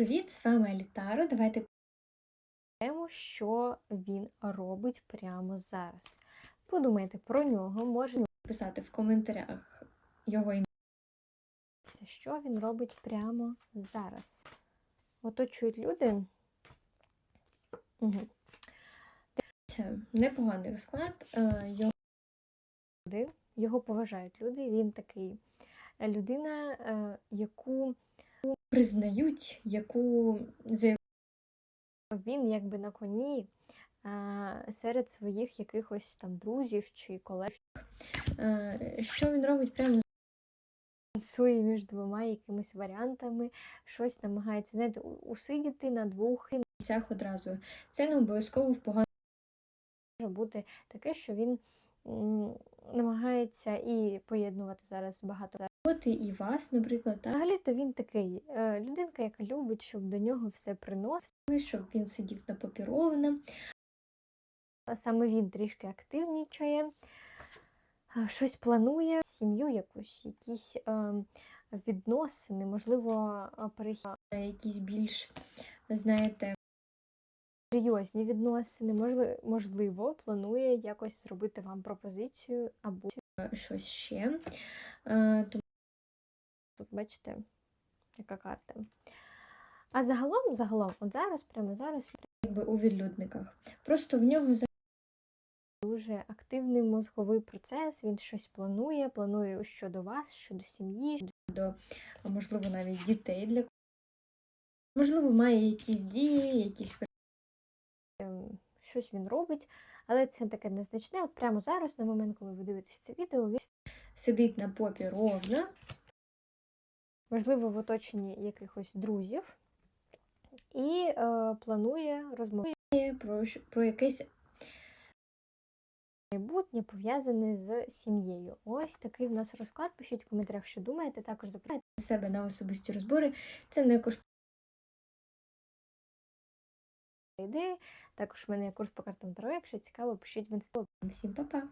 привіт! З вами Алітаро. Давайте Знаємо, що він робить прямо зараз. Подумайте про нього, може писати в коментарях його ім'я. що він робить прямо зараз. Оточують люди. Угу. Непоганий розклад. Е, Його. Його поважають люди. Він такий людина, е, яку признають, яку за він якби на коні серед своїх якихось там друзів чи колег. е, що він робить прямо балансує між двома якимись варіантами, щось намагається знаєте, усидіти на двох. І цях одразу. Це не обов'язково в поганому. може бути таке, що він м, намагається і поєднувати зараз багато. роботи, і вас, наприклад, так, Взагалі-то він такий е, людинка, яка любить, щоб до нього все приносили. щоб він сидів на папіровина. Саме він трішки активнічає, е, щось планує, сім'ю якусь, якісь е, відносини, можливо, перехід. якісь більш, знаєте, серйозні відносини, можливо, можливо, планує якось зробити вам пропозицію або щось ще. Е, тут бачите, яка карта. А загалом, загалом, от зараз, прямо зараз, якби у відлюдниках. Просто в нього дуже активний мозговий процес. Він щось планує, планує щодо вас, щодо сім'ї. а, можливо навіть дітей для можливо, має якісь дії, якісь Щось він робить, але це таке незначне. От прямо зараз, на момент, коли ви дивитесь це відео, він сидить на попі ровно. можливо в оточенні якихось друзів і е, планує розмовляти. Про, про якесь майбутнє пов'язане з сім'єю. Ось такий в нас розклад. Пишіть в коментарях, що думаєте. Також запитайте. себе на особисті розбори. Це не коштує. Ідеї. Також в мене є курс по картам Таро. Якщо цікаво, пишіть в інстаграм. Всім па-па!